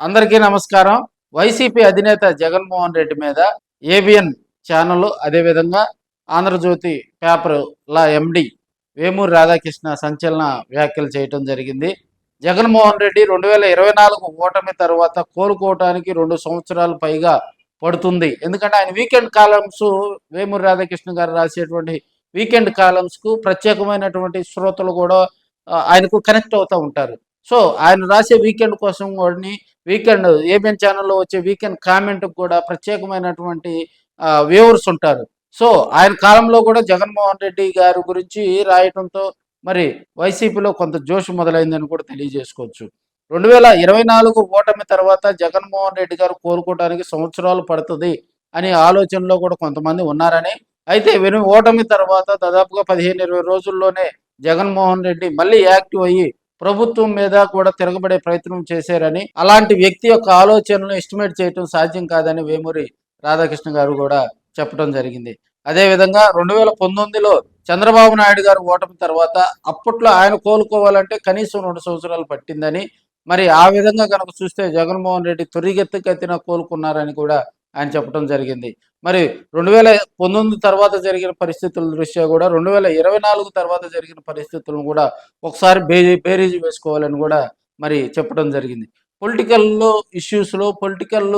అందరికీ నమస్కారం. వైసీపీ అధినేత జగన్మోహన్ రెడ్డి మీద ఏబిఎన్ ఛానల్ అదేవిధంగా ఆంధ్రజ్యోతి పేపర్ లా ఎండి వేమూరి రాధాకృష్ణ సంచలన వ్యాఖ్యలు చేయటం జరిగింది. జగన్మోహన్ రెడ్డి రెండు వేల ఇరవై నాలుగు ఓటమి తర్వాత కోలుకోవటానికి రెండు సంవత్సరాలు పైగా పడుతుంది. ఎందుకంటే ఆయన వీకెండ్ కాలమ్స్ వేమూరి రాధాకృష్ణ గారు రాసేటువంటి వీకెండ్ కాలమ్స్కు ప్రత్యేకమైనటువంటి శ్రోతలు కూడా ఆయనకు కనెక్ట్ అవుతూ ఉంటారు. సో ఆయన రాసే వీకెండ్ కోసం కూడా వీకెండ్ ఏబిఎన్ ఛానల్లో వచ్చే వీకెండ్ కామెంట్ కూడా ప్రత్యేకమైనటువంటి వ్యూవర్స్ ఉంటారు. సో ఆయన కాలంలో కూడా జగన్మోహన్ రెడ్డి గారి గురించి రాయటంతో మరి వైసీపీలో కొంత జోష్ మొదలైందని కూడా తెలియజేసుకోవచ్చు. రెండు వేల ఇరవై నాలుగు ఓటమి తర్వాత జగన్మోహన్ రెడ్డి గారు కోలుకోవడానికి సంవత్సరాలు పడుతుంది అనే ఆలోచనలో కూడా కొంతమంది ఉన్నారని. అయితే వెను ఓటమి తర్వాత దాదాపుగా పదిహేను ఇరవై రోజుల్లోనే జగన్మోహన్ రెడ్డి మళ్ళీ యాక్టివ్ అయ్యి ప్రభుత్వం మీద కూడా తిరగబడే ప్రయత్నం చేశారని అలాంటి వ్యక్తి యొక్క ఆలోచనలను ఎస్టిమేట్ చేయటం సాధ్యం కాదని వేమూరి రాధాకృష్ణ గారు కూడా చెప్పడం జరిగింది. అదేవిధంగా రెండు వేల పంతొమ్మిదిలో చంద్రబాబు నాయుడు గారు ఓటమి తర్వాత అప్పట్లో ఆయన కోలుకోవాలంటే కనీసం రెండు సంవత్సరాలు పట్టిందని మరి ఆ విధంగా కనుక చూస్తే జగన్మోహన్ రెడ్డి తొరిగెత్తుకెత్తిన కోలుకున్నారని కూడా ఆయన చెప్పడం జరిగింది. మరి రెండు వేల పంతొమ్మిది తర్వాత జరిగిన పరిస్థితుల దృష్ట్యా కూడా రెండు వేల ఇరవై నాలుగు తర్వాత జరిగిన పరిస్థితులను కూడా ఒకసారి బే బేరీజు వేసుకోవాలని కూడా మరి చెప్పడం జరిగింది. పొలిటికల్లో ఇష్యూస్లో పొలిటికల్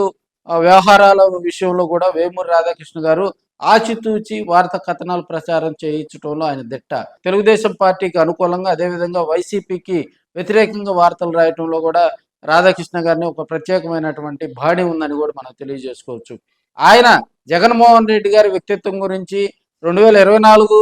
వ్యవహారాల విషయంలో కూడా వేమూరి రాధాకృష్ణ గారు ఆచితూచి వార్త కథనాలు ప్రచారం చేయించడంలో ఆయన దిట్ట. తెలుగుదేశం పార్టీకి అనుకూలంగా అదేవిధంగా వైసీపీకి వ్యతిరేకంగా వార్తలు రాయటంలో కూడా రాధాకృష్ణ గారిని ఒక ప్రత్యేకమైనటువంటి బాడీ ఉందని కూడా మనం తెలియజేసుకోవచ్చు. ఆయన జగన్మోహన్ రెడ్డి గారి వ్యక్తిత్వం గురించి రెండు వేల ఇరవై నాలుగు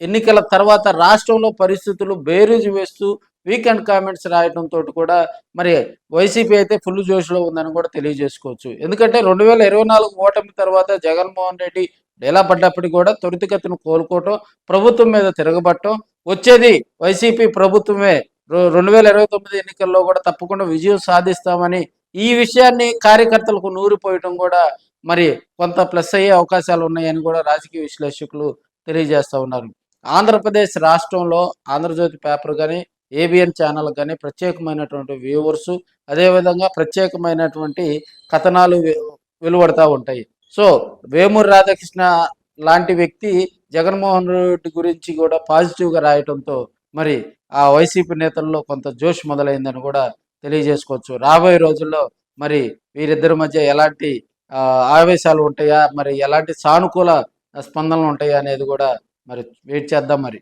ఎన్నికల తర్వాత రాష్ట్రంలో పరిస్థితులు బేరీజు వేస్తూ వీకెండ్ కామెంట్స్ రాయడంతో కూడా మరి వైసీపీ అయితే ఫుల్ జోష్లో ఉందని కూడా తెలియజేసుకోవచ్చు. ఎందుకంటే రెండు వేల ఇరవై నాలుగు ఓటమి తర్వాత జగన్మోహన్ రెడ్డి డేలా పడ్డప్పటికీ కూడా త్వరితగతిని కోలుకోవటం ప్రభుత్వం మీద తిరగబట్టం వచ్చేది వైసీపీ ప్రభుత్వమే. రెండు వేల ఇరవై తొమ్మిది ఎన్నికల్లో కూడా తప్పకుండా విజయం సాధిస్తామని ఈ విషయాన్ని కార్యకర్తలకు నూరిపోయటం కూడా మరి కొంత ప్లస్ అయ్యే అవకాశాలు ఉన్నాయని కూడా రాజకీయ విశ్లేషకులు తెలియజేస్తా ఉన్నారు. ఆంధ్రప్రదేశ్ రాష్ట్రంలో ఆంధ్రజ్యోతి పేపర్ కానీ ఏబిఎన్ ఛానల్ కానీ ప్రత్యేకమైనటువంటి వ్యూవర్స్ అదేవిధంగా ప్రత్యేకమైనటువంటి కథనాలు వెలువడతా ఉంటాయి. సో వేమూరి రాధాకృష్ణ లాంటి వ్యక్తి జగన్మోహన్ రెడ్డి గురించి కూడా పాజిటివ్గా రాయటంతో మరి ఆ వైసీపీ నేతల్లో కొంత జోష్ మొదలైందని కూడా తెలియజేసుకోవచ్చు. రాబోయే రోజుల్లో మరి వీరిద్దరి మధ్య ఎలాంటి ఆవేశాలు ఉంటాయా? మరి ఎలాంటి సానుకూల స్పందనలు ఉంటాయా అనేది కూడా మరి వెయిట్ చేద్దాం మరి.